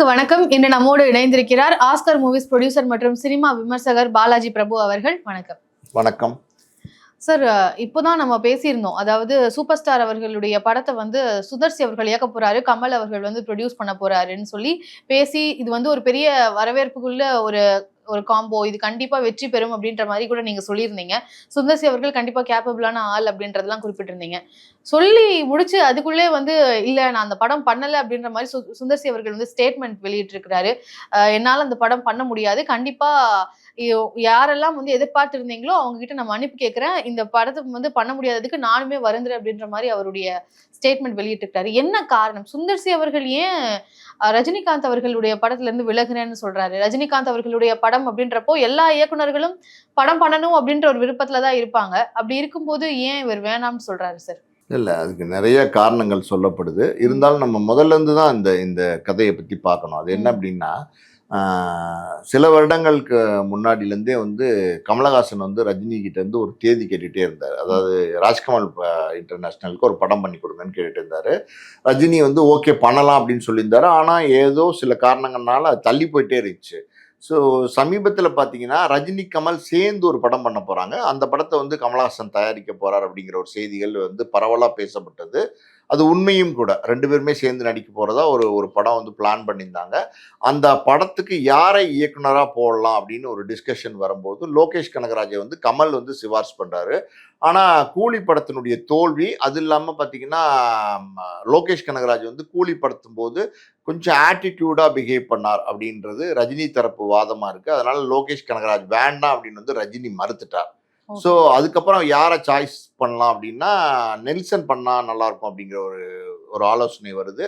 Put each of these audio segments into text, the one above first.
நேயர்களுக்கு வணக்கம். இன்று நம்மோடு இணைந்திருக்கிறார் ஆஸ்கர் மூவிஸ் ப்ரொடியூசர் மற்றும் சினிமா விமர்சகர் பாலாஜி பிரபு அவர்கள். வணக்கம். வணக்கம். சார் இப்போதான் நம்ம பேசியிருந்தோம். அதாவது சூப்பர் ஸ்டார் அவர்களுடைய படத்தை வந்து சுதர்சி அவர்கள் இயக்க போறாரு கமல் அவர்கள் வந்து ப்ரொடியூஸ் பண்ண போறாருன்னு சொல்லி பேசி இது வந்து ஒரு பெரிய வரவேற்புக்குள்ள ஒரு ஒரு காம்போ இது கண்டிப்பா வெற்றி பெறும் அப்படின்ற மாதிரி கூட நீங்க சொல்லியிருந்தீங்க. சுந்தர்சி அவர்கள் கண்டிப்பா கேப்பபிளான ஆள் அப்படின்றதெல்லாம் குறிப்பிட்டிருந்தீங்க. சொல்லி முடிச்சு அதுக்குள்ளே வந்து இல்ல நான் அந்த படம் பண்ணல அப்படின்ற மாதிரி சு- சுந்தர்சி அவர்கள் வந்து ஸ்டேட்மெண்ட் வெளியிட்டிருக்கிறாரு. என்னால் என்னால அந்த படம் பண்ண முடியாது. கண்டிப்பா யாரெல்லாம் வந்து எதிர்பார்த்து இருந்தீங்களோ அவங்க கிட்ட நான் மன்னிப்பு கேட்கிறேன். இந்த படத்தை வந்து பண்ண முடியாததுக்கு நானுமே வருந்துறேன் அப்படின்ற மாதிரி அவருடைய ஸ்டேட்மெண்ட் வெளியிட்டிருக்காரு என்ன காரணம்? சுந்தர்சி அவர்கள் ஏன் ரஜினிகாந்த் அவர்களுடைய படத்துல இருந்து விலகுறேன்னு சொல்றாரு. ரஜினிகாந்த் அவர்களுடைய படம் அப்படின்றப்போ எல்லா இயக்குனர்களும் படம் பண்ணணும் அப்படின்ற ஒரு விருப்பத்துல தான் இருப்பாங்க. அப்படி இருக்கும்போது ஏன் இவர் வேணாம்னு சொல்றாரு சார்? இல்லை அதுக்கு நிறைய காரணங்கள் சொல்லப்படுது. இருந்தாலும் நம்ம முதல்ல இருந்து தான் இந்த இந்த கதையை பற்றி பார்க்கணும். அது என்ன. அப்படின்னா சில வருடங்களுக்கு முன்னாடியிலேருந்தே வந்து கமலஹாசன் வந்து ரஜினி ஒரு தேதி கேட்டுகிட்டே இருந்தார். அதாவது ராஜ்கமல் இன்டர்நேஷ்னலுக்கு ஒரு படம் பண்ணி கொடுங்கன்னு கேட்டுட்டு இருந்தார். ரஜினி வந்து ஓகே பண்ணலாம் அப்படின்னு சொல்லியிருந்தாரு. ஆனால் ஏதோ சில காரணங்கள்னால அது தள்ளி போயிட்டே இருந்துச்சு. ஸோ சமீபத்தில் பார்த்தீங்கன்னா ரஜினி கமல் சேர்ந்து ஒரு படம் பண்ண போகிறாங்க அந்த படத்தை வந்து கமலஹாசன் தயாரிக்க போகிறார் அப்படிங்கிற ஒரு செய்திகள் வந்து பரவலாக பேசப்பட்டது. அது உண்மையும் கூட. ரெண்டு பேருமே சேர்ந்து நடிக்க போகிறதா ஒரு ஒரு படம் வந்து பிளான் பண்ணியிருந்தாங்க. அந்த படத்துக்கு யாரை இயக்குனராக போடலாம் அப்படின்னு ஒரு டிஸ்கஷன் வரும்போது லோகேஷ் கனகராஜை வந்து கமல் வந்து சிவார்ஸ் பண்ணுறாரு ஆனால் கூலி படத்தினுடைய தோல்வி அது இல்லாமல் பார்த்தீங்கன்னா லோகேஷ் கனகராஜ் வந்து கூலி படுத்தும் போது கொஞ்சம் ஆட்டிடியூடாக பிஹேவ் பண்ணார் அப்படின்றது ரஜினி தரப்பு வாதமாக இருக்குது அதனால் லோகேஷ் கனகராஜ் வேண்டாம் அப்படின்னு வந்து ரஜினி மறுத்துட்டார். ஸோ அதுக்கப்புறம் யாரை சாய்ஸ் பண்ணலாம் அப்படின்னா நெல்சன் பண்ணா நல்லா இருக்கும் அப்படிங்கிற ஒரு ஒரு ஆலோசனை வருது.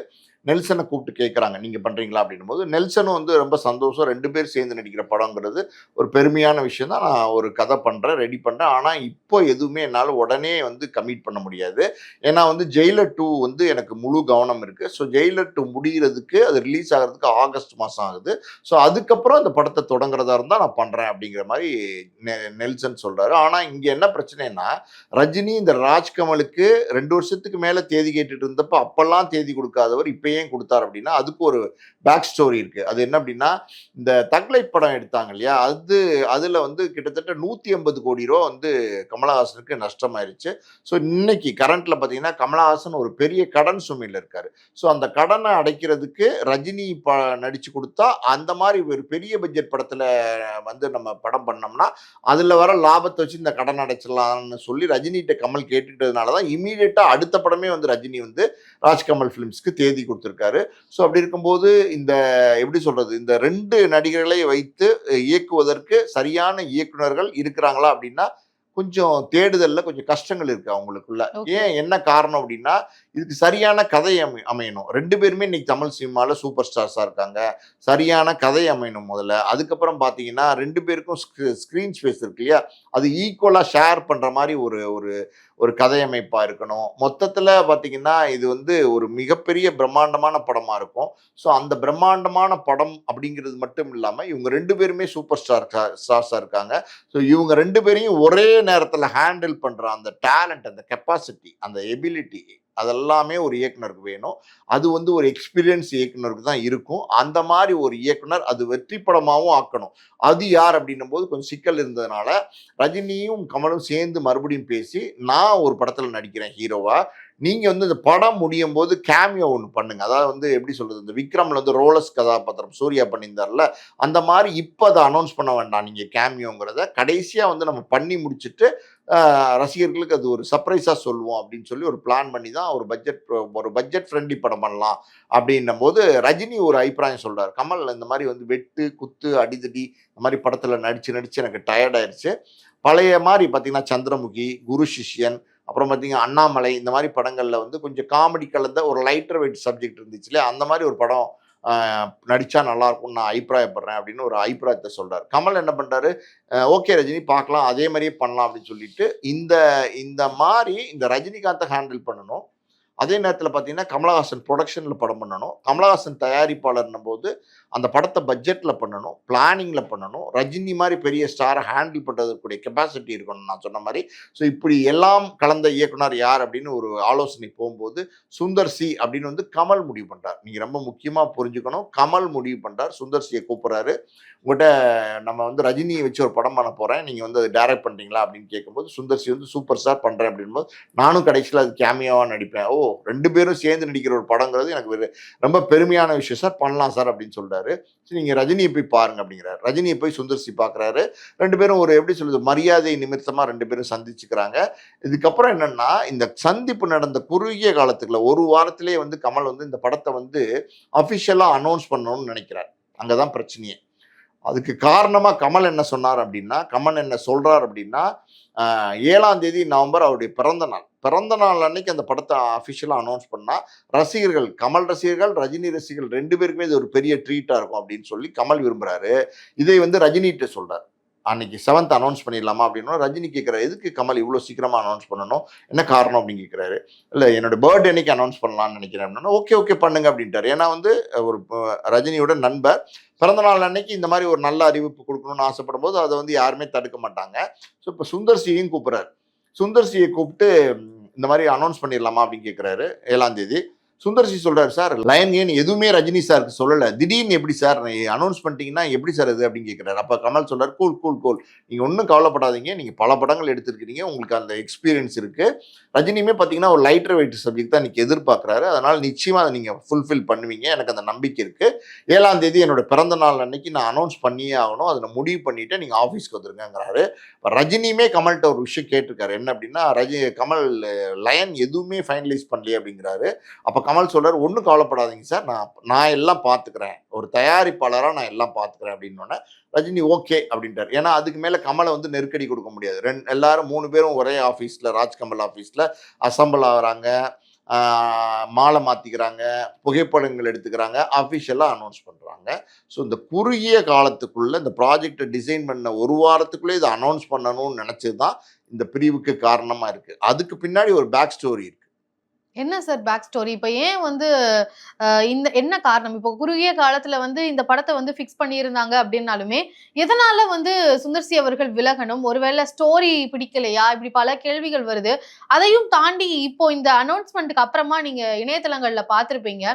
நெல்சனை கூப்பிட்டு கேட்குறாங்க நீங்கள் பண்ணுறீங்களா அப்படின்னும் போது நெல்சனும் வந்து ரொம்ப சந்தோஷம். ரெண்டு பேர் சேர்ந்து நடிக்கிற படங்கிறது ஒரு பெருமையான விஷயம் தான். நான் ஒரு கதை பண்ணுறேன் ரெடி பண்ணுறேன் ஆனால் இப்போ எதுவுமே என்னால் உடனே வந்து கமிட் பண்ண முடியாது. ஏன்னா வந்து ஜெயிலர் டூ வந்து எனக்கு முழு கவனம் இருக்குது ஸோ ஜெயிலர் டூ முடிகிறதுக்கு அது ரிலீஸ் ஆகிறதுக்கு ஆகஸ்ட் மாதம் ஆகுது. ஸோ அதுக்கப்புறம் அந்த படத்தை தொடங்குறதா இருந்தால் நான் பண்ணுறேன் அப்படிங்கிற மாதிரி நெ- நெல்சன் சொல்கிறாரு ஆனால் இங்கே என்ன பிரச்சனைனா ரஜினி இந்த ராஜ்கமலுக்கு ரெண்டு வருஷத்துக்கு மேலே தேதி கேட்டுட்டு இருந்தப்போ அப்போல்லாம் தேதி கொடுக்காதவர் இப்போ ஏன் கொடுத்தார் அப்படின்னா அதுக்கு ஒரு பேக் ஸ்டோரி இருக்குது அது என்ன அப்படின்னா இந்த தக்லைட் படம் எடுத்தாங்க இல்லையா? அது அதில் வந்து கிட்டத்தட்ட நூற்றி ஐம்பது கோடி ரூபா வந்து கமலஹாசனுக்கு நஷ்டமாயிருச்சு. ஸோ இன்னைக்கு கரண்ட்ல பார்த்தீங்கன்னா கமலஹாசன் ஒரு பெரிய கடன் சுமையில் இருக்காரு. ஸோ அந்த கடனை அடைக்கிறதுக்கு ரஜினி ப நடிச்சு கொடுத்தா அந்த மாதிரி ஒரு பெரிய பட்ஜெட் படத்தில் வந்து நம்ம படம் பண்ணோம்னா அதில் வர லாபத்தை வச்சு இந்த கடன் அடைச்சிடலாம்னு சொல்லி ரஜினிகிட்ட கமல் கேட்டுக்கிட்டதுனால தான் இமீடியட்டாக அடுத்த படமே வந்து ரஜினி வந்து ராஜ்கமல் ஃபிலிம்ஸ்க்கு தேதி கொடுத்துருக்காரு ஸோ அப்படி இருக்கும்போது இந்த எப்படி சொல்றது இந்த ரெண்டு நடிகர்களை வைத்து இயக்குவதற்கு சரியான இயக்குனர்கள் இருக்கிறாங்களா அப்படின்னா கொஞ்சம் தேடுதல்ல கொஞ்சம் கஷ்டங்கள் இருக்கு அவங்களுக்குள்ள. ஏன் என்ன காரணம் அப்படின்னா இதுக்கு சரியான கதை அமை அமையணும். ரெண்டு பேருமே இன்னைக்கு தமிழ் சினிமாவில் சூப்பர் ஸ்டார்ஸாக இருக்காங்க. சரியான கதை அமையணும் முதல்ல. அதுக்கப்புறம் பார்த்தீங்கன்னா ரெண்டு பேருக்கும் ஸ்க்ரீன் ஸ்பேஸ் இருக்கு இல்லையா? அது ஈக்குவலாக ஷேர் பண்ணுற மாதிரி ஒரு ஒரு ஒரு கதை அமைப்பாக இருக்கணும். மொத்தத்தில் பார்த்தீங்கன்னா இது வந்து ஒரு மிகப்பெரிய பிரம்மாண்டமான படமாக இருக்கும். ஸோ அந்த பிரம்மாண்டமான படம் அப்படிங்கிறது மட்டும் இல்லாமல் இவங்க ரெண்டு பேருமே சூப்பர் ஸ்டார் ஸ்டார்ஸாக இருக்காங்க. ஸோ இவங்க ரெண்டு பேரையும் ஒரே நேரத்தில் ஹேண்டில் பண்ணுற அந்த டேலண்ட் அந்த கெப்பாசிட்டி அந்த எபிலிட்டி அதெல்லாமே ஒரு இயக்குனருக்கு வேணும். அது வந்து ஒரு எக்ஸ்பீரியன்ஸ் இயக்குனருக்கு தான் இருக்கும். அந்த மாதிரி ஒரு இயக்குனர் அது வெற்றி படமாகவும் ஆக்கணும். அது யார் அப்படின்னும் போது கொஞ்சம் சிக்கல் இருந்ததுனால ரஜினியும் கமலும் சேர்ந்து மறுபடியும் பேசி நான் ஒரு படத்தில் நடிக்கிறேன் ஹீரோவா. நீங்கள் வந்து இந்த படம் முடியும் போது கேமியோ ஒன்று பண்ணுங்க. அதாவது வந்து எப்படி சொல்கிறது இந்த விக்ரமில் வந்து ரோலஸ் கதாபாத்திரம் சூர்யா பண்ணியிருந்தார்ல அந்த மாதிரி இப்போ அதை அனௌன்ஸ் பண்ண வேண்டாம். நீங்கள் கேமியோங்கிறத கடைசியாக வந்து நம்ம பண்ணி முடிச்சுட்டு ரசிகர்களுக்கு அது ஒரு சர்ப்ரைஸாக சொல்லுவோம் அப்படின்னு சொல்லி ஒரு பிளான் பண்ணி தான் ஒரு பட்ஜெட் ஒரு பட்ஜெட் ஃப்ரெண்ட்லி படம் பண்ணலாம் அப்படின்னும் போது ரஜினி ஒரு அபிப்பிராயம் சொல்கிறார் கமல் இந்த மாதிரி வந்து வெட்டு குத்து அடிதடி இந்த மாதிரி படத்தில் நடித்து நடித்து எனக்கு டயர்ட் பழைய மாதிரி பார்த்திங்கன்னா சந்திரமுகி குரு சிஷ்யன் அப்புறம் பார்த்திங்கன்னா அண்ணாமலை இந்த மாதிரி படங்களில் வந்து கொஞ்சம் காமெடி கலந்த ஒரு லைட்டர் வெயிட் சப்ஜெக்ட் இருந்துச்சு இல்லையா? அந்த மாதிரி ஒரு படம் நடித்தா நல்லாயிருக்கும்னு நான் அபிப்பிராயப்படுறேன் அப்படின்னு ஒரு அபிப்பிராயத்தை சொல்கிறார் கமல் என்ன பண்ணுறாரு ஓகே ரஜினி பார்க்கலாம் அதே மாதிரியே பண்ணலாம் அப்படின்னு சொல்லிட்டு இந்த இந்த மாதிரி இந்த ரஜினிகாந்தை ஹேண்டில் பண்ணணும். அதே நேரத்தில் பார்த்தீங்கன்னா கமலஹாசன் ப்ரொடக்ஷனில் படம் பண்ணணும். கமலஹாசன் தயாரிப்பாளர்னும் போது அந்த படத்தை பட்ஜெட்டில் பண்ணணும் பிளானிங்கில் பண்ணணும். ரஜினி மாதிரி பெரிய ஸ்டாரை ஹேண்டில் பண்ணுறதுக்குரிய கெப்பாசிட்டி இருக்கணும் நான் சொன்ன மாதிரி. ஸோ இப்படி எல்லாம் கலந்த இயக்குனர் யார் அப்படின்னு ஒரு ஆலோசனை போகும்போது சுந்தர் சி அப்படின்னு வந்து கமல் முடிவு பண்ணுறார் நீங்கள் ரொம்ப முக்கியமாக புரிஞ்சுக்கணும். கமல் முடிவு பண்ணுறார் சுந்தர் சியை கூப்பிட்றாரு. உங்கள்கிட்ட நம்ம வந்து ரஜினியை வச்சு ஒரு படம் பண்ண போகிறேன் நீங்கள் வந்து அதை டைரக்ட் பண்ணுறீங்களா அப்படின்னு கேட்கும்போது சுந்தர் சி வந்து சூப்பர் ஸ்டார் பண்ணுறேன் அப்படின்போது நானும் கடைசியில் அது கேமியாவாக நடிப்பேன். ஓ ரெண்டு பேரும் சேர்ந்து நடிக்கிற ஒரு படங்கிறது எனக்கு ரொம்ப பெருமையான விஷயம். சார் பண்ணலாம் சார் அப்படின்னு சொல்கிறாரு சரி நீங்கள் ரஜினியை போய் பாருங்க அப்படிங்கிறாரு. ரஜினியை போய் சுந்தர்சி பார்க்குறாரு ரெண்டு பேரும் ஒரு எப்படி சொல்லுது மரியாதை நிமித்தமாக ரெண்டு பேரும் சந்திச்சுக்கிறாங்க. இதுக்கப்புறம் என்னென்னா இந்த சந்திப்பு நடந்த குறுகிய காலத்துக்குள்ள ஒரு வாரத்திலே வந்து கமல் வந்து இந்த படத்தை வந்து அஃபிஷியலாக அனௌன்ஸ் பண்ணணும்னு நினைக்கிறார். அங்கே தான் பிரச்சனையே. அதுக்கு காரணமாக கமல் என்ன சொன்னார் அப்படின்னா கமல் என்ன சொல்கிறார் அப்படின்னா ஏழாம் தேதி நவம்பர் அவருடைய பிறந்த நாள். பிறந்த நாள் அன்னைக்கு அந்த படத்தை அஃபிஷியலாக அனௌன்ஸ் பண்ணா ரசிகர்கள் கமல் ரசிகர்கள் ரஜினி ரசிகர்கள் ரெண்டு பேருக்குமே இது ஒரு பெரிய ட்ரீட்டாக இருக்கும் அப்படின்னு சொல்லி கமல் விரும்புகிறாரு இதை வந்து ரஜினிகிட்ட சொல்கிறார் அன்னைக்கு செவன்த் அனௌன்ஸ் பண்ணிடலாமா அப்படின்னா ரஜினி கேட்குறாரு எதுக்கு கமல் இவ்வளோ சீக்கிரமாக அனௌன்ஸ் பண்ணணும்? என்ன காரணம்? அப்படின்னு கேட்குறாரு இல்லை என்னோட பர்த்டே அன்னைக்கு அனௌன்ஸ் பண்ணலாம்னு நினைக்கிறேன். அப்படின்னா ஓகே ஓகே பண்ணுங்க அப்படின்ட்டார். ஏன்னா வந்து ஒரு ரஜினியோட நண்பர். பிறந்தநாள் அன்னைக்கு இந்த மாதிரி ஒரு நல்ல அறிவிப்பு கொடுக்கணும்னு ஆசைப்படும் போது அதை வந்து யாருமே தடுக்க மாட்டாங்க. ஸோ இப்போ சுந்தர் சியையும் கூப்பிட்றாரு சுந்தர் சியை கூப்பிட்டு இந்த மாதிரி அனௌன்ஸ் பண்ணிடலாமா? அப்படின்னு கேட்குறாரு ஏழாம் தேதி. சுந்தர் சி சொல்றாரு சார் லயன் ஏன் எதுவுமே ரஜினி சாருக்கு சொல்லல. திடீர்னு எப்படி சார் அனௌன்ஸ் பண்ணிட்டீங்கன்னா எப்படி சார் இது? அப்படின்னு கேட்குறாரு அப்ப கமல் சொல்றாரு கூல் கூல் கூல். நீங்க ஒன்றும் கவலைப்படாதீங்க. நீங்க பல படங்கள் எடுத்திருக்கிறீங்க. உங்களுக்கு அந்த எக்ஸ்பீரியன்ஸ் இருக்கு. ரஜினியுமே பார்த்தீங்கன்னா ஒரு லைட்டர் வெயிட் சப்ஜெக்ட் தான் இன்னைக்கு எதிர்பார்க்குறாரு. அதனால நிச்சயமா அதை நீங்க ஃபுல்ஃபில் பண்ணுவீங்க. எனக்கு அந்த நம்பிக்கை இருக்கு. ஏழாம் தேதி என்னோட பிறந்த நாள் அன்னைக்கு நான் அனௌன்ஸ் பண்ணியே ஆகணும். அதை நான் முடிவு பண்ணிட்டு நீங்க ஆஃபீஸ்க்கு வந்துருங்கிறாரு ரஜினியுமே கமல்கிட்ட ஒரு விஷயம் கேட்டிருக்காரு. என்ன அப்படின்னா ரஜி கமல் லயன் எதுவுமே ஃபைனலைஸ் பண்ணலையே அப்படிங்கிறாரு. அப்போ கமல் சொல்றாரு ஒன்றும் கவலைப்படாதீங்க சார். நான் நான் எல்லாம் பார்த்துக்கிறேன் ஒரு தயாரிப்பாளராக நான் எல்லாம் பார்த்துக்கிறேன் அப்படின்னோடனே ரஜினி ஓகே. அப்படின்ட்டார். ஏன்னா அதுக்கு மேலே கமலை வந்து நெருக்கடி கொடுக்க முடியாது. ரெண்டு எல்லாரும் மூணு பேரும் ஒரே ஆஃபீஸில் ராஜ்கமல் ஆஃபீஸில் அசம்பிள் ஆகிறாங்க. மாலை மாற்றிக்கிறாங்க புகைப்படங்கள் எடுத்துக்கிறாங்க அஃபிஷியலாக அனௌன்ஸ் பண்ணுறாங்க ஸோ இந்த குறுகிய காலத்துக்குள்ள இந்த ப்ராஜெக்டை டிசைன் பண்ண ஒரு வாரத்துக்குள்ளே இதை அனௌன்ஸ் பண்ணணும்னு நினச்சது தான் இந்த பிரிவுக்கு காரணமாக இருக்குது அதுக்கு பின்னாடி ஒரு பேக் ஸ்டோரி இருக்குது என்ன சார் பேக் ஸ்டோரி? இப்போ ஏன் வந்து இந்த என்ன காரணம்? இப்போ குறுகிய காலத்தில் வந்து இந்த படத்தை வந்து ஃபிக்ஸ் பண்ணியிருந்தாங்க அப்படின்னாலுமே எதனால வந்து சுந்தர்சி அவர்கள் விலகணும்? ஒருவேளை ஸ்டோரி பிடிக்கலையா? இப்படி பல கேள்விகள் வருது. அதையும் தாண்டி இப்போ இந்த அனௌன்ஸ்மெண்ட்டுக்கு அப்புறமா நீங்கள் இணையதளங்களில் பார்த்துருப்பீங்க.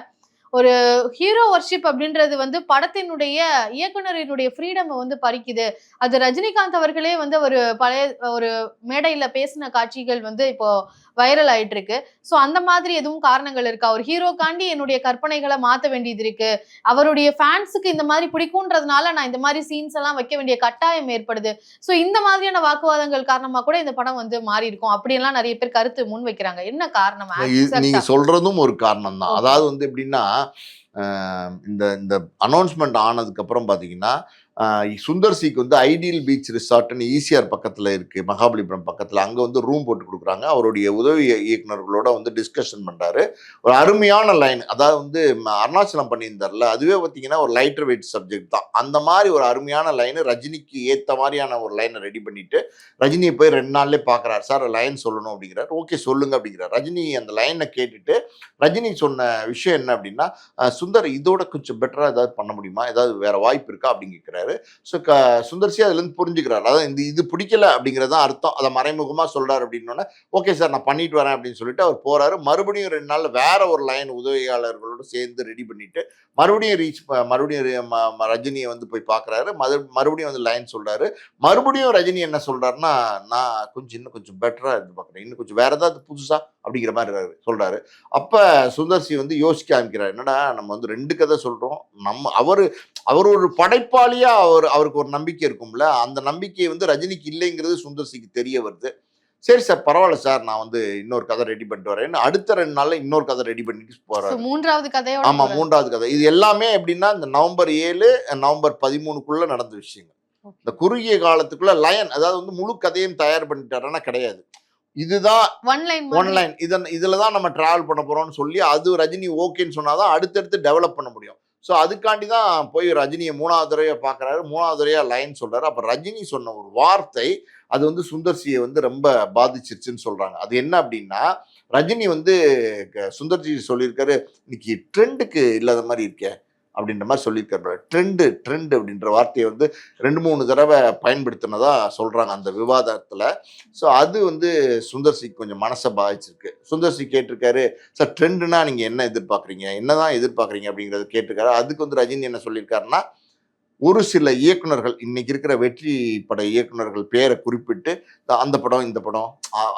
ஒரு ஹீரோ ஒர்ஷிப் அப்படின்றது வந்து படத்தினுடைய இயக்குனரினுடைய ஃப்ரீடம் வந்து பறிக்குது. அது ரஜினிகாந்த் அவர்களே வந்து ஒரு பழைய ஒரு மேடையில் பேசின காட்சிகள் வந்து இப்போ வைரல் ஆயிட்டு இருக்கு சோ அந்த மாதிரி எதுவும் காரணங்கள் இருக்கா? ஒரு ஹீரோக்காண்டி என்னுடைய கற்பனைகளை மாத்த வேண்டியது இருக்கு. அவருடைய ஃபேன்ஸுக்கு இந்த மாதிரி பிடிக்கும்ன்றதுனால நான் இந்த மாதிரி சீன்ஸ் எல்லாம் வைக்க வேண்டிய கட்டாயம் ஏற்படுது. சோ இந்த மாதிரியான வாக்குவாதங்கள் காரணமா கூட இந்த படம் வந்து மாறி இருக்கும் அப்படியெல்லாம் நிறைய பேர் கருத்து முன் வைக்கிறாங்க. என்ன காரணம்? நீங்க? சொல்றதும் ஒரு காரணம் தான். அதாவது வந்து எப்படின்னா இந்த இந்த அனௌன்ஸ்மெண்ட் ஆனதுக்கு அப்புறம் பாத்தீங்கன்னா ஆஹ் சுந்தர் சிக்கு வந்து ஐடியல் பீச் ரிசார்ட்னு ஈசிஆர் பக்கத்தில் இருக்குது மகாபலிபுரம் பக்கத்தில். அங்கே வந்து ரூம் போட்டு கொடுக்குறாங்க. அவருடைய உதவி இயக்குனர்களோட வந்து டிஸ்கஷன் பண்ணுறாரு ஒரு அருமையான லைன் அதாவது வந்து அருணாச்சலம் பண்ணியிருந்தார்ல அதுவே பார்த்தீங்கன்னா ஒரு லைட்டர் வெயிட் சப்ஜெக்ட் தான். அந்த மாதிரி ஒரு அருமையான லைனு ரஜினிக்கு ஏற்ற மாதிரியான ஒரு லைனை ரெடி பண்ணிட்டு ரஜினியை போய் ரெண்டு நாள்லேயே பார்க்குறாரு சார் லைன் சொல்லணும் அப்படிங்கிறார். ஓகே சொல்லுங்க அப்படிங்கிறார். ரஜினி அந்த லைனை கேட்டுட்டு ரஜினி சொன்ன விஷயம் என்ன அப்படின்னா சுந்தர் இதோட கொஞ்சம் பெட்டராக ஏதாவது பண்ண முடியுமா? ஏதாவது வேற வாய்ப்பு இருக்கா? அப்படின்னு சொல்லியிருக்காரு. ஸோ க சுந்தர்சி அதுலேருந்து புரிஞ்சுக்கிறார். அதான் இந்த இது பிடிக்கல அப்படிங்கிறது தான் அர்த்தம். அதை மறைமுகமாக சொல்றாரு அப்படின்னோடனே ஓகே சார் நான் பண்ணிட்டு வரேன் அப்படின்னு சொல்லிட்டு அவர் போறாரு. மறுபடியும் ரெண்டு நாள் வேற ஒரு லைன் உதவியாளர்களோட சேர்ந்து ரெடி பண்ணிட்டு மறுபடியும் ரீச் மறுபடியும் ரஜினியை வந்து போய் பார்க்குறாரு மறு மறுபடியும் வந்து லைன் சொல்கிறாரு மறுபடியும் ரஜினி என்ன சொல்கிறாருன்னா நான் கொஞ்சம் இன்னும் கொஞ்சம் பெட்டராக இருந்து பார்க்குறேன் இன்னும் கொஞ்சம் வேறு ஏதாவது புதுசாக அப்படிங்கிற மாதிரி சொல்கிறாரு அப்போ சுந்தர்சி வந்து யோசிக்க ஆரம்பிக்கிறார். என்னடா நம்ம வந்து ரெண்டு கதை சொல்கிறோம் நம்ம அவர் அவர் ஒரு படைப்பாளியா அவர் அவருக்கு ஒரு நம்பிக்கை இருக்கும்ல. அந்த நம்பிக்கை வந்து ரஜினிக்கு இல்லைங்கிறது சுந்தர்சிக்கு தெரிய வருது. சரி சார் பரவாயில்ல சார் நான் வந்து இன்னொரு கதை ரெடி பண்ணிட்டு வரேன்னு அடுத்த ரெண்டு நாள்ல இன்னொரு கதை ரெடி பண்ணிட்டு போறாரு. மூன்றாவது கதையோட ஆமா. மூன்றாவது கதை. இது எல்லாமே எப்படின்னா இந்த நவம்பர் ஏழு நவம்பர் பதிமூணுக்குள்ள நடந்த விஷயங்கள். இந்த குறுகிய காலத்துக்குள்ள லயன் அதாவது வந்து முழு கதையும் தயார் பண்ணிட்டாருன்னா கிடையாது. இதுதான் ஒன் லைன் ஒன்லைன் இதன் இதுல தான் நம்ம டிராவல் பண்ண போறோம்னு சொல்லி அது ரஜினி ஓகேன்னு சொன்னாதான் அடுத்தடுத்து டெவலப் பண்ண முடியும். ஸோ அதுக்காண்டி தான் போய் ரஜினியை மூணாவது தடவையா பார்க்குறாரு மூணாவது தடவையாக லைன் சொல்கிறாரு அப்போ ரஜினி சொன்ன ஒரு வார்த்தை அது வந்து சுந்தர்சியை வந்து ரொம்ப பாதிச்சிருச்சுன்னு சொல்கிறாங்க அது என்ன அப்படின்னா ரஜினி வந்து க- சுந்தர்ஜி சொல்லியிருக்காரு இன்னைக்கு ட்ரெண்டுக்கு இல்லாத மாதிரி இருக்கே. அப்படின்ற மாதிரி சொல்லியிருக்காரு. ட்ரெண்டு ட்ரெண்ட் அப்படின்ற வார்த்தையை வந்து ரெண்டு மூணு தடவை பயன்படுத்தினதா சொல்கிறாங்க அந்த விவாதத்தில். ஸோ அது வந்து சுந்தர் சி கொஞ்சம் மனசை பாதிச்சிருக்கு. சுந்தர் சி கேட்டிருக்காரு சார் ட்ரெண்டுனா நீங்கள் என்ன எதிர்பார்க்குறீங்க? என்ன தான் எதிர்பார்க்குறீங்க? அப்படிங்கிறத கேட்டிருக்காரு. அதுக்கு வந்து ரஜினி என்ன சொல்லியிருக்காருன்னா ஒரு சில இயக்குனர்கள் இன்னைக்கு இருக்கிற வெற்றி பட இயக்குனர்கள் பேரை குறிப்பிட்டு அந்த படம் இந்த படம்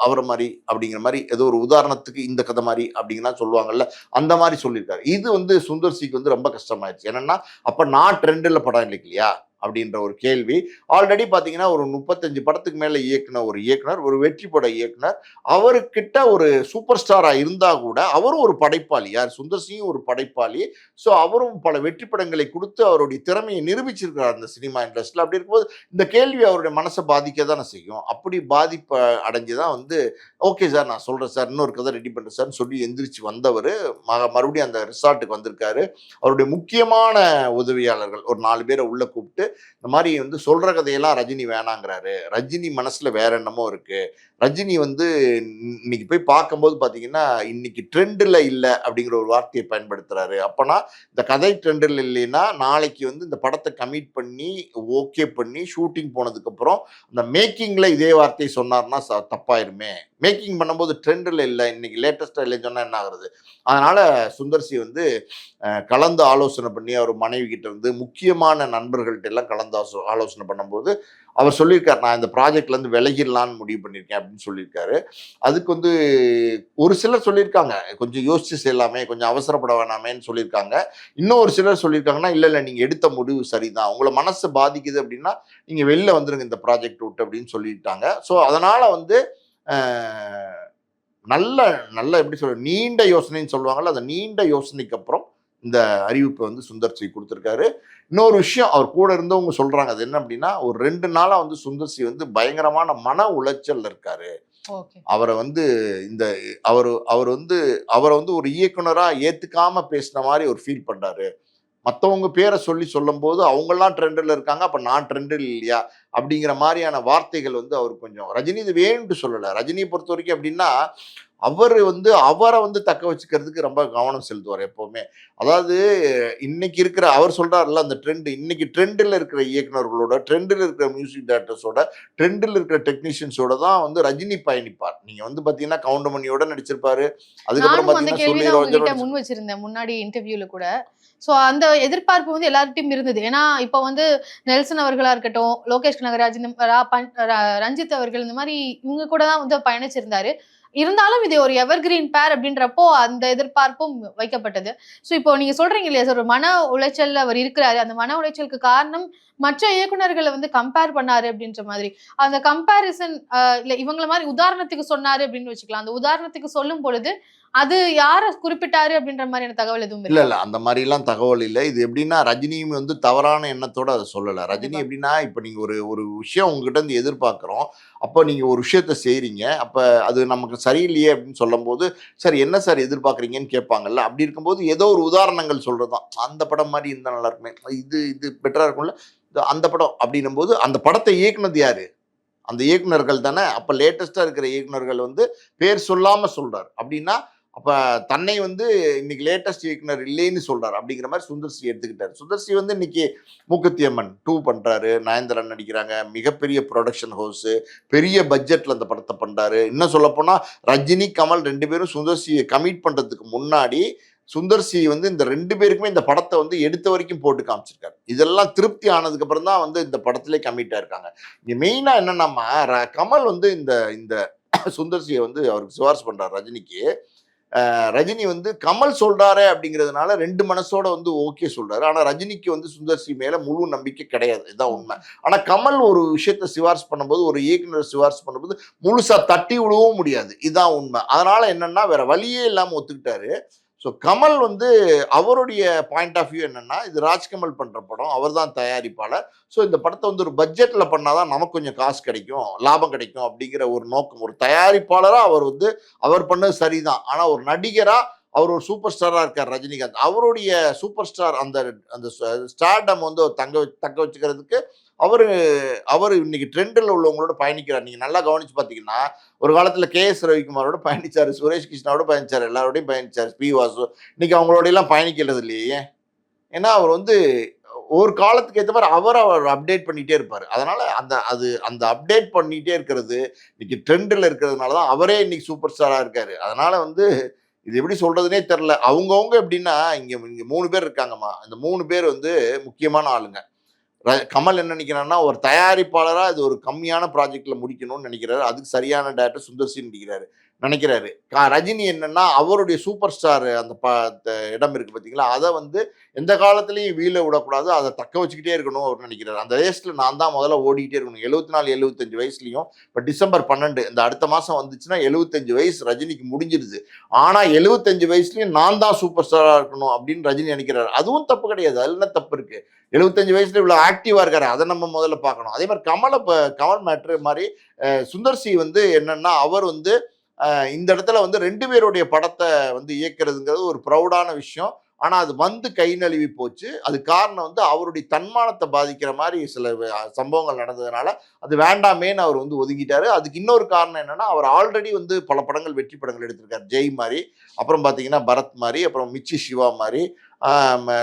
அவரை மாதிரி அப்படிங்கிற மாதிரி ஏதோ ஒரு உதாரணத்துக்கு இந்த கதை மாதிரி அப்படிங்கன்னா சொல்லுவாங்கல்ல அந்த மாதிரி சொல்லியிருக்காரு. இது வந்து சுந்தர் சிக்கு வந்து ரொம்ப கஷ்டமாயிருச்சு. என்னன்னா அப்போ நான் ட்ரெண்டில் படம் இல்லை இல்லையா? அப்படின்ற ஒரு கேள்வி. ஆல்ரெடி பார்த்தீங்கன்னா ஒரு முப்பத்தஞ்சு படத்துக்கு மேலே இயக்குன ஒரு இயக்குனர் ஒரு வெற்றி பட இயக்குனர் அவர்கிட்ட ஒரு சூப்பர் ஸ்டாராக இருந்தால் கூட அவரும் ஒரு படைப்பாளி. யார்? சுந்தர் சிங்கும் ஒரு படைப்பாளி. ஸோ அவரும் பல வெற்றி படங்களை கொடுத்து அவருடைய திறமையை நிரூபிச்சிருக்கிறார் அந்த சினிமா இண்டஸ்ட்ரியில். அப்படி இருக்கும்போது இந்த கேள்வி அவருடைய மனசை பாதிக்க தானே செய்யும்? அப்படி பாதிப்பை அடைஞ்சு தான் வந்து ஓகே சார் நான் சொல்கிறேன் சார் இன்னொரு கதை ரெடி பண்ணுறேன் சார்னு சொல்லி எந்திரிச்சு வந்தவர் மறுபடியும் அந்த ரிசார்ட்டுக்கு வந்திருக்காரு. அவருடைய முக்கியமான உதவியாளர்கள் ஒரு நாலு பேரை உள்ளே கூப்பிட்டு இந்த மாதிரி வந்து சொல்ற கதையெல்லாம் ரஜினி வேணாங்கிறாரு. ரஜினி மனசுல வேற என்னமோ இருக்கு. ரஜினி வந்து இன்னைக்கு போய் பார்க்கும்போது பாத்தீங்கன்னா இன்னைக்கு ட்ரெண்டில் இல்லை அப்படிங்கிற ஒரு வார்த்தையை பயன்படுத்துறாரு. அப்பனா இந்த கதை ட்ரெண்டில் இல்லைன்னா நாளைக்கு வந்து இந்த படத்தை கமிட் பண்ணி ஓகே பண்ணி ஷூட்டிங் போனதுக்கு அப்புறம் அந்த மேக்கிங்ல இதே வார்த்தையை சொன்னார்னா தப்பாயிருமே. மேக்கிங் பண்ணும்போது ட்ரெண்டில் இல்லை. இன்னைக்கு லேட்டஸ்ட்டாக இல்லைன்னு சொன்னா என்ன ஆகுறது? அதனால சுந்தர்சி வந்து கலந்து ஆலோசனை பண்ணி அவர் மனைவி கிட்ட இருந்து முக்கியமான நண்பர்கள்ட்ட எல்லாம் கலந்து ஆசோ- ஆலோசனை பண்ணும்போது அவர் சொல்லியிருக்கார் நான் இந்த ப்ராஜெக்ட்லேருந்து விலகிடலான்னு முடிவு பண்ணியிருக்கேன் அப்படின்னு சொல்லியிருக்காரு. அதுக்கு வந்து ஒரு சிலர் சொல்லியிருக்காங்க கொஞ்சம் யோசிச்சு செய்யலாமே கொஞ்சம் அவசரப்பட வேணாமேன்னு சொல்லியிருக்காங்க. இன்னும் ஒரு சிலர் சொல்லியிருக்காங்கன்னா இல்லை இல்லை நீங்கள் எடுத்த முடிவு சரிதான். உங்களை மனசு பாதிக்குது அப்படின்னா நீங்கள் வெளில வந்துருங்க இந்த ப்ராஜெக்ட் விட்டு அப்படின்னு சொல்லிட்டாங்க. ஸோ அதனால் வந்து நல்ல நல்ல எப்படி சொல்ற நீண்ட யோசனைன்னு சொல்லுவாங்கல்ல அந்த நீண்ட யோசனைக்கு அப்புறம் இந்த அறிவிப்பை வந்து சுந்தர்சி கொடுத்துருக்காரு. இன்னொரு விஷயம் அவர் கூட இருந்தவங்க சொல்றாங்க அது என்ன அப்படின்னா ஒரு ரெண்டு நாளா வந்து சுந்தர்சி வந்து பயங்கரமான மன உளைச்சல்ல இருக்காரு. அவரை வந்து இந்த அவர் அவர் வந்து அவரை வந்து ஒரு இயக்குனரா ஏத்துக்காம பேசின மாதிரி ஒரு ஃபீல் பண்றாரு. மற்றவங்க பேரை சொல்லி சொல்லும்போது அவங்கெல்லாம் ட்ரெண்டில் இருக்காங்க அப்போ நான் ட்ரெண்டில் இல்லையா? அப்படிங்கிற மாதிரியான வார்த்தைகள் வந்து அவர் கொஞ்சம் ரஜினி இது வேணும்னு சொல்லலை. ரஜினியை பொறுத்த வரைக்கும் அப்படின்னா அவர் வந்து அவரை வந்து தக்க வச்சுக்கிறதுக்கு ரொம்ப கவனம் செலுத்துவார் எப்பவுமே. அதாவது இன்னைக்கு இருக்கிற அவர் சொல்றாருல்ல அந்த ட்ரெண்ட் இன்னைக்கு ட்ரெண்டில் இருக்கிற இயக்குனர்களோட ட்ரெண்டில் இருக்கிற மியூசிக் டைரக்டர்ஸோட ட்ரெண்டில் இருக்கிற டெக்னீஷியன்ஸோட தான் வந்து ரஜினி பயணிப்பார். நீங்க வந்து பாத்தீங்கன்னா கவுண்டமணியோட நடிச்சிருப்பாரு. அதுக்கப்புறம் ரோஜர் முன் வச்சிருந்தேன் முன்னாடி இன்டர்வியூல கூட. சோ அந்த எதிர்பார்ப்பு வந்து எல்லார்கிட்டயும் இருந்தது. ஏன்னா இப்போ வந்து நெல்சன் அவர்களா இருக்கட்டும் லோகேஷ் கனகராஜ் இந்த ரஞ்சித் அவர்கள் இந்த மாதிரி இவங்க கூட தான் வந்து பயணிச்சிருந்தாரு. இருந்தாலும் இது ஒரு எவர்கிரீன் பேர் அப்படின்றப்போ அந்த எதிர்பார்ப்பும் வைக்கப்பட்டது. ஸோ இப்போ நீங்க சொல்றீங்க இல்லையா சார் ஒரு மன உளைச்சல் அவர் இருக்கிறாரு. அந்த மன உளைச்சலுக்கு காரணம் மற்ற இயக்குனர்களை வந்து கம்பேர் பண்ணாரு அப்படின்ற மாதிரி. அந்த கம்பேரிசன் இல்ல இவங்கள மாதிரி உதாரணத்துக்கு சொன்னாரு அப்படின்னு வச்சுக்கலாம். அந்த உதாரணத்துக்கு சொல்லும் பொழுது அது யார குறிப்பிட்டாரு அப்படின்ற மாதிரியான தகவல் எதுவும் இல்ல இல்ல. அந்த மாதிரி எல்லாம் தகவல் இல்லை. இது எப்படின்னா ரஜினியும் வந்து தவறான எண்ணத்தோட அதை சொல்லல. ரஜினி. எப்படின்னா இப்ப நீங்க ஒரு ஒரு விஷயம் உங்ககிட்ட இருந்து எதிர்பார்க்கிறோம். அப்ப நீங்க ஒரு விஷயத்த செய்றீங்க. அப்ப அது நமக்கு சரியில்லையே அப்படின்னு சொல்லும்போது சார் என்ன சார் எதிர்பார்க்குறீங்கன்னு கேட்பாங்கல்ல? அப்படி இருக்கும்போது ஏதோ ஒரு உதாரணங்கள் சொல்றதுதான். அந்த படம் மாதிரி இருந்தா நல்லா இருக்குமே. இது இது பெட்டரா இருக்கும்ல? அந்த படம் அப்படின்னும் போது அந்த படத்தை இயக்குனது யாரு? அந்த இயக்குனர்கள் தானே. அப்போ லேட்டஸ்ட்டாக இருக்கிற இயக்குனர்கள் வந்து பேர் சொல்லாமல் சொல்கிறார் அப்படின்னா அப்போ தன்னை வந்து இன்னைக்கு லேட்டஸ்ட் இயக்குனர் இல்லைன்னு சொல்கிறார் அப்படிங்கிற மாதிரி சுந்தர்சி எடுத்துக்கிட்டார். சுந்தர்சி வந்து இன்னைக்கு மூக்குத்தி அம்மன் டூ பண்ணுறாரு நயன்தரன் நடிக்கிறாங்க. மிகப்பெரிய ப்ரொடக்ஷன் ஹவுஸு பெரிய பட்ஜெட்டில் அந்த படத்தை பண்ணுறாரு இன்னும் சொல்லப்போனால் ரஜினி கமல் ரெண்டு பேரும் சுந்தர்சியை கமிட் பண்ணுறதுக்கு முன்னாடி சுந்தர்சி வந்து இந்த ரெண்டு பேருக்குமே இந்த படத்தை வந்து எடுத்த வரைக்கும் போட்டு காமிச்சிருக்காரு. இதெல்லாம் திருப்தி ஆனதுக்கு அப்புறம் தான் வந்து இந்த படத்திலே கம்மிட்டாக இருக்காங்க. இங்க மெயினா என்னன்னா ர- கமல் வந்து இந்த இந்த சுந்தர்சியை வந்து அவருக்கு சிபாரிசு பண்றாரு ரஜினிக்கு. ரஜினி வந்து கமல் சொல்றாரு அப்படிங்கிறதுனால ரெண்டு மனசோட வந்து ஓகே சொல்றாரு. ஆனா ரஜினிக்கு வந்து சுந்தர்சி மேல முழு நம்பிக்கை கிடையாது. இதுதான் உண்மை. ஆனா கமல் ஒரு விஷயத்த சிபாரிசு பண்ணும்போது ஒரு இயக்குனர் சிபாரிசு பண்ணும்போது முழுசா தட்டி விடவும் முடியாது. இதுதான் உண்மை. அதனால என்னன்னா வேற வழியே இல்லாம ஒத்துக்கிட்டாரு. ஸோ கமல் வந்து அவருடைய பாயிண்ட் ஆஃப் வியூ என்னென்னா இது ராஜ்கமல் பண்ணுற படம் அவர் தான் தயாரிப்பாளர். ஸோ இந்த படத்தை வந்து ஒரு பட்ஜெட்டில் பண்ணால் தான் நமக்கு கொஞ்சம் காசு கிடைக்கும் லாபம் கிடைக்கும் அப்படிங்கிற ஒரு நோக்கம். ஒரு தயாரிப்பாளராக அவர் வந்து அவர் பண்ணது சரிதான். ஆனால் ஒரு நடிகராக அவர் ஒரு சூப்பர் ஸ்டாராக இருக்கார் ரஜினிகாந்த். அவருடைய சூப்பர் ஸ்டார் அந்த அந்த ஸ்டார்டம் வந்து அவர் தங்க தக்க வச்சுக்கிறதுக்கு அவர் அவர் இன்னைக்கு ட்ரெண்டில் உள்ளவங்களோட பயணிக்கிறார். நீங்கள் நல்லா கவனிச்சு பார்த்தீங்கன்னா ஒரு காலத்தில் கே எஸ் ரவிக்குமாரோட பயணித்தார் சுரேஷ் கிருஷ்ணாவோட பயணிச்சார் எல்லாரோடையும் பயணித்தார் பி வாசு. இன்னைக்கு அவங்களோட எல்லாம் பயணிக்கிறது இல்லையே ஏன்னா அவர் வந்து ஒரு காலத்துக்கு ஏற்ற மாதிரி அவர் அவர் அப்டேட் பண்ணிகிட்டே இருப்பார். அதனால் அந்த அது அந்த அப்டேட் பண்ணிகிட்டே இருக்கிறது இன்னைக்கு ட்ரெண்டில் இருக்கிறதுனால தான் அவரே இன்னைக்கு சூப்பர் ஸ்டாராக இருக்கார். அதனால் வந்து இது எப்படி சொல்கிறதுனே தெரில அவங்கவுங்க எப்படின்னா இங்கே இங்கே மூணு பேர் இருக்காங்கம்மா. அந்த மூணு பேர் வந்து முக்கியமான ஆளுங்க. கமல் என்ன நினைக்கிறான்னா ஒரு தயாரிப்பாளரா இது ஒரு கம்மியான ப்ராஜெக்ட்ல முடிக்கணும்னு நினைக்கிறாரு. அதுக்கு சரியான டேரக்டர் சுந்தர் சி நினைக்கிறாரு. நினைக்கிறாரு. ரஜினி என்னன்னா அவருடைய சூப்பர் ஸ்டார் அந்த ப இடம் இருக்கு பார்த்தீங்களா அதை வந்து எந்த காலத்துலையும் வீழ விடக்கூடாது. அதை தக்க வச்சுக்கிட்டே இருக்கணும் அவர் நினைக்கிறாரு. அந்த வயசுல நான் தான் முதல்ல ஓடிக்கிட்டே இருக்கணும். எழுபத்தி நாலு எழுபத்தஞ்சு வயசுலையும் இப்போ டிசம்பர் பன்னெண்டு இந்த அடுத்த மாதம் வந்துச்சுன்னா எழுபத்தஞ்சு வயசு ரஜினிக்கு முடிஞ்சிருது. ஆனால் எழுபத்தஞ்சு வயசுலையும் நான் தான் சூப்பர் ஸ்டாராக இருக்கணும் அப்படின்னு ரஜினி நினைக்கிறாரு. அதுவும் தப்பு கிடையாது. அதில் என்ன தப்பு இருக்கு? எழுபத்தஞ்சு வயசுல இவ்வளோ ஆக்டிவாக இருக்காரு. அதை நம்ம முதல்ல பார்க்கணும். அதே மாதிரி கமலை கமல் மேட்ரு மாதிரி சுந்தர் சி வந்து என்னன்னா அவர் வந்து இந்த இடத்துல வந்து ரெண்டு பேருடைய படத்தை வந்து இயக்குறதுங்கிறது ஒரு ப்ரௌடான விஷயம். ஆனால் அது வந்து கை நழுவி போச்சு. அது காரணம் வந்து அவருடைய தன்மானத்தை பாதிக்கிற மாதிரி சில சம்பவங்கள் நடந்ததுனால அது வேண்டாமேன்னு அவர் வந்து ஒதுக்கிட்டாரு அதுக்கு இன்னொரு காரணம் என்னன்னா அவர் ஆல்ரெடி வந்து பல படங்கள் வெற்றி படங்கள் எடுத்திருக்காரு. ஜெய் மாதிரி அப்புறம் பார்த்தீங்கன்னா பரத் மாதிரி அப்புறம் மிச்சி சிவா மாதிரி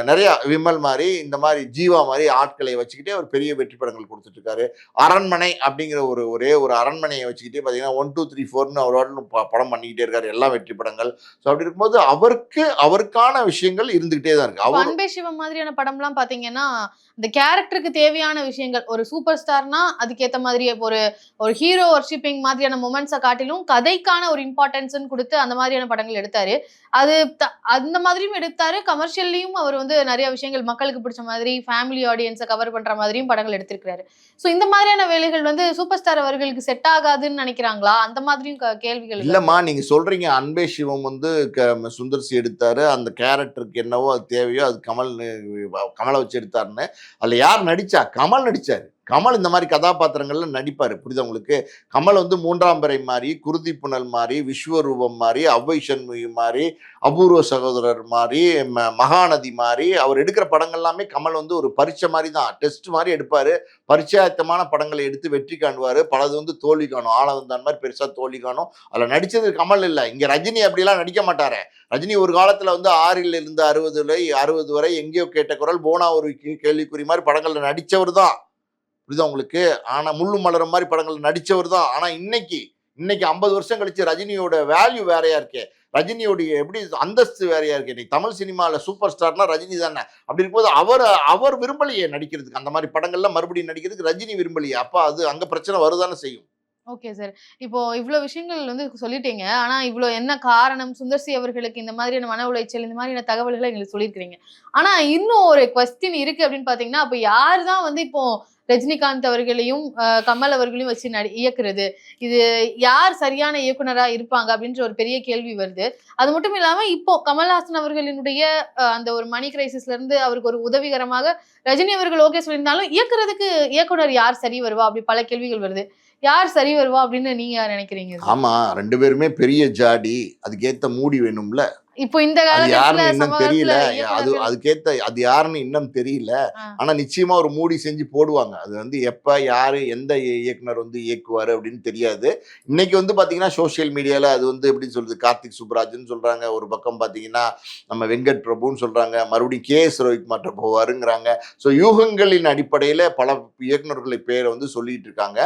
நிறைய விமல் மாதிரி இந்த மாதிரி ஜீவா மாதிரி ஆட்களை வச்சுக்கிட்டே ஒரு பெரிய வெற்றி படங்கள் கொடுத்துட்டு இருக்காரு அரண்மனை அப்படிங்கிற ஒரு ஒரே ஒரு அரண்மனையை வச்சுக்கிட்டே பார்த்தீங்கன்னா ஒன் டூ த்ரீ ஃபோர்னு அவரோட படம் பண்ணிக்கிட்டே இருக்காரு. எல்லாம் வெற்றி படங்கள். ஸோ அப்படி இருக்கும்போது அவருக்கு அவருக்கான விஷயங்கள் இருந்துகிட்டே தான் இருக்கு. அவர் அன்பே சிவம் மாதிரியான படம்லாம் பாத்தீங்கன்னா இந்த கேரக்டருக்கு தேவையான விஷயங்கள் ஒரு சூப்பர் ஸ்டார்னா அதுக்கேத்த மாதிரி ஒரு ஒரு ஹீரோ வர்ஷிப்பிங் மாதிரியான மூமெண்ட்ஸை காட்டிலும் கதைக்கான ஒரு இம்பார்ட்டன்ஸ் கொடுத்து அந்த மாதிரியான படங்கள் எடுத்தாரு. அது அந்த மாதிரியும் எடுத்தாரு. அரசியல்லையும் அவர் வந்து நிறைய விஷயங்கள் மக்களுக்கு பிடிச்ச மாதிரி ஃபேமிலி ஆடியன்ஸை கவர் பண்ற மாதிரியும் படங்கள் எடுத்திருக்கிறாரு. ஸோ இந்த மாதிரியான வேலைகள் வந்து சூப்பர் ஸ்டார் அவர்களுக்கு செட் ஆகாதுன்னு நினைக்கிறாங்களா? அந்த மாதிரியும் க- கேள்விகள் இல்லம்மா நீங்க சொல்றீங்க. அன்பே சிவம் வந்து க- சுந்தர் சி எடுத்தாரு. அந்த கேரக்டருக்கு என்னவோ அது தேவையோ அது கமல் கமலை வச்சு எடுத்தாருன்னு. அதுல யார் நடிச்சா? கமல் நடிச்சாரு. கமல் இந்த மாதிரி கதாபாத்திரங்கள்ல நடிப்பார். புரியுது உங்களுக்கு? கமல் வந்து மூன்றாம் பிறை மாதிரி குருதி புனல் மாதிரி விஸ்வரூபம் மாதிரி அவ்வை சண்முகி மாதிரி அபூர்வ சகோதரர் மாதிரி ம- மகாநதி மாதிரி அவர் எடுக்கிற படங்கள் எல்லாமே கமல் வந்து ஒரு பரீட்சை மாதிரி தான் டெஸ்ட் மாதிரி எடுப்பார். பரிச்சயத்தமான படங்களை எடுத்து வெற்றி காணுவார். பலது வந்து தோல்வி காணும். ஆனந்தான் மாதிரி பெருசாக தோல்வி காணும். அதில் நடித்தது கமல் இல்லை. இங்கே ரஜினி அப்படிலாம் நடிக்க மாட்டார். ரஜினி ஒரு காலத்தில் வந்து ஆறில் இருந்து அறுபது வரை அறுபது வரை எங்கேயோ கேட்ட குரல் போனா ஒரு கேள்விக்குறி மாதிரி படங்களில் நடித்தவர் தான் புரியுதா உங்களுக்கு? ஆனால் முள்ளு மலரும் மாதிரி படங்கள் நடித்தவர் தான். ஆனால் இன்னைக்கு இன்னைக்கு ஐம்பது வருஷம் கழிச்சு ரஜினியோட வேல்யூ வேறையா இருக்கே. ரஜினியோடைய எப்படி அந்தஸ்து வேறையா இருக்கு? இன்னைக்கு தமிழ் சினிமாவில் சூப்பர் ஸ்டார்னா ரஜினி தானே. அப்படி இருக்கும்போது அவர் அவர் விரும்பலையே நடிக்கிறதுக்கு. அந்த மாதிரி படங்கள்லாம் மறுபடியும் நடிக்கிறதுக்கு ரஜினி விரும்பலையே. அப்போ அது அங்கே பிரச்சனை வருதானே செய்யும். ஓகே சார் இப்போ இவ்வளோ விஷயங்கள் வந்து சொல்லிட்டீங்க. ஆனால் இவ்வளோ என்ன காரணம்? சுந்தர்சி அவர்களுக்கு இந்த மாதிரியான மன உளைச்சல் இந்த மாதிரியான தகவல்களை எங்களுக்கு சொல்லியிருக்கிறீங்க. ஆனால் இன்னும் ஒரு கொஸ்டின் இருக்கு அப்படின்னு பார்த்தீங்கன்னா அப்போ யார் தான் வந்து இப்போ ரஜினிகாந்த் அவர்களையும் கமல் அவர்களையும் வச்சு நடி இயக்குறது. இது யார் சரியான இயக்குனரா இருப்பாங்க அப்படின்ற ஒரு பெரிய கேள்வி வருது. அது மட்டும் இல்லாம இப்போ கமல்ஹாசன் அவர்களினுடைய அந்த ஒரு மணி கிரைசிஸ்ல இருந்து அவருக்கு ஒரு உதவிகரமாக ரஜினி அவர்கள் ஓகே சொல்லியிருந்தாலும் இயக்குறதுக்கு இயக்குனர் யார் சரி வருவா? அப்படி பல கேள்விகள் வருது. யார் சரி வருவா அப்படின்னு நீங்க நினைக்கிறீங்க? ஆமா ரெண்டு பேருமே பெரிய ஜாடி. அதுக்கேத்த மூடி வேணும்ல. இப்போ இந்த யாருன்னு இன்னும் தெரியல. அது அதுக்கேத்த அது யாருன்னு இன்னும் தெரியல. ஆனா நிச்சயமா ஒரு மூடி செஞ்சு போடுவாங்க. அது வந்து எப்ப யாரு எந்த இய- இயக்குனர் வந்து இயக்குவாரு அப்படின்னு தெரியாது. இன்னைக்கு வந்து பாத்தீங்கன்னா சோஷியல் மீடியால அது வந்து எப்படி சொல்றது? கார்த்திக் சுப்ராஜ்னு சொல்றாங்க. ஒரு பக்கம் பாத்தீங்கன்னா நம்ம வெங்கட் பிரபுன்னு சொல்றாங்க. மறுபடியும் கே எஸ் ரவிக்குமார்ட்ட போவாருங்கிறாங்க. ஸோ யூகங்களின் அடிப்படையில பல இயக்குனர்களை பேரை வந்து சொல்லிட்டு இருக்காங்க.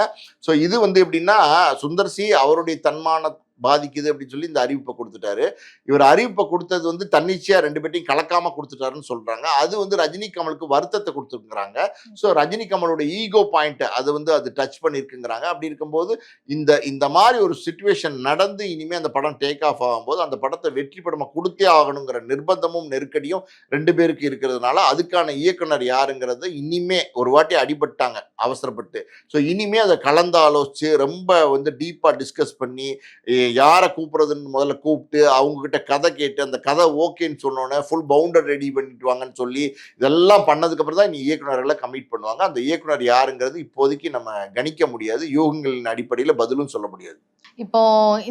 ஸோ இது வந்து எப்படின்னா சுந்தர் சி அவருடைய தன்மான பாதிக்குது அப்படின்னு சொல்லி இந்த அறிவிப்பை கொடுத்துட்டாரு. இவர் அறிவிப்பை கொடுத்தது வந்து தன்னிச்சையாக ரெண்டு பேர்ட்டையும் கலக்காம கொடுத்துட்டாருன்னு சொல்றாங்க. அது வந்து ரஜினி கமலுக்கு வருத்தத்தை கொடுத்துருக்குறாங்க. ஸோ ரஜினி கமலோட ஈகோ பாயிண்ட் அது வந்து அது டச் பண்ணியிருக்குங்கிறாங்க அப்படி இருக்கும்போது இந்த இந்த மாதிரி ஒரு சுச்சுவேஷன் நடந்து இனிமே அந்த படம் டேக் ஆஃப் ஆகும்போது அந்த படத்தை வெற்றி படமாக கொடுத்தே ஆகணுங்கிற நிர்பந்தமும் நெருக்கடியும் ரெண்டு பேருக்கு இருக்கிறதுனால அதுக்கான இயக்குனர் யாருங்கிறது இனிமே ஒரு வாட்டி அடிபட்டாங்க அவசரப்பட்டு. ஸோ இனிமே அதை கலந்து ஆலோசித்து ரொம்ப வந்து டீப்பாக டிஸ்கஸ் பண்ணி யாரை கூப்பிட்றதுன்னு முதல்ல கூப்பிட்டு அவங்கக்கிட்ட கதை கேட்டு அந்த கதை ஓகேன்னு சொன்னோன்னே ஃபுல் பவுண்டர் ரெடி பண்ணிட்டு வாங்கன்னு சொல்லி இதெல்லாம் பண்ணதுக்கப்புறம் தான் நீ இயக்குனர்களை கமிட் பண்ணுவாங்க. அந்த இயக்குனர் யாருங்கிறது இப்போதைக்கு நம்ம கணிக்க முடியாது. யூகங்களின் அடிப்படையில் பதிலும் சொல்ல முடியாது. இப்போ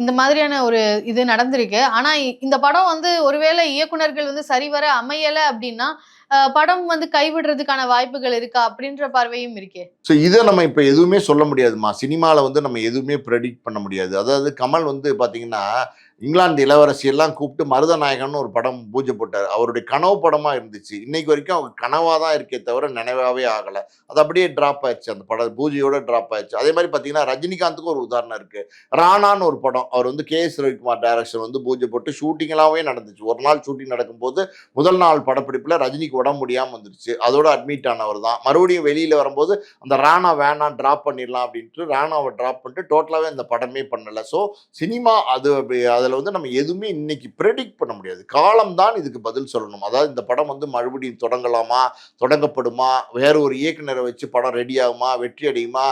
இந்த மாதிரியான ஒரு இது நடந்திருக்கு. ஆனா இந்த படம் வந்து ஒருவேளை இயக்குனர்கள் வந்து சரிவர அமையலை அப்படின்னா படம் வந்து கைவிடுறதுக்கான வாய்ப்புகள் இருக்கா அப்படின்ற பார்வையும் இருக்கே. ஸோ இதை நம்ம இப்போ எதுவுமே சொல்ல முடியாதுமா? சினிமாவில் வந்து நம்ம எதுவுமே ப்ரெடிக்ட் பண்ண முடியாது. அதாவது கமல் வந்து பார்த்தீங்கன்னா இங்கிலாந்து இளவரசி எல்லாம் கூப்பிட்டு மருதநாயகன் ஒரு படம் பூஜை போட்டார். அவருடைய கனவு படமாக இருந்துச்சு. இன்னைக்கு வரைக்கும் அவங்க கனவாக தான் இருக்கே தவிர நினைவாகவே ஆகலை. அது அப்படியே ட்ராப் ஆயிடுச்சு. அந்த படம் பூஜையோட ட்ராப் ஆயிடுச்சு. அதே மாதிரி பார்த்தீங்கன்னா ரஜினிகாந்துக்கு ஒரு உதாரணம் இருக்குது ராணான்னு ஒரு படம். அவர் வந்து கே எஸ் ரவிக்குமார் டைரக்ஷன் வந்து பூஜை போட்டு ஷூட்டிங்கெல்லாமே நடந்துச்சு. ஒரு நாள் ஷூட்டிங் நடக்கும்போது முதல் நாள் படப்பிடிப்பில் ரஜினிக்கு உடம்பு முடியாமல் வந்துருச்சு. அதோட அட்மிட் ஆனவர் தான். மறுபடியும் வெளியில் வரும்போது அந்த ராணா வேணாம் ட்ராப் பண்ணிடலாம் அப்படின்ட்டு ராணாவை ட்ராப் பண்ணிட்டு டோட்டலாகவே அந்த படமே பண்ணலை. ஸோ சினிமா அது அப்படி அதில் வந்து நம்ம எதுவுமே இன்னைக்கு ப்ரெடிக்ட் பண்ண முடியாது. காலம் தான் இதுக்கு பதில் சொல்லணும். அதாவது இந்த படம் வந்து மறுபடியும் தொடங்கலாமா? தொடங்கப்படுமா? வேற ஒரு இயக்குனரை வச்சு படம் ரெடி ஆகுமா? வெற்றி அடையுமா?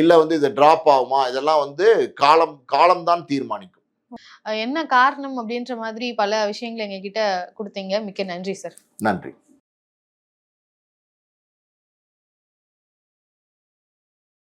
இல்லை வந்து இது ட்ராப் ஆகுமா? இதெல்லாம் வந்து காலம் காலம்தான் தீர்மானிக்கும். என்ன காரணம் அப்படின்ற மாதிரி பல விஷயங்களை எங்ககிட்ட கொடுத்தீங்க. மிக்க நன்றி சார் நன்றி.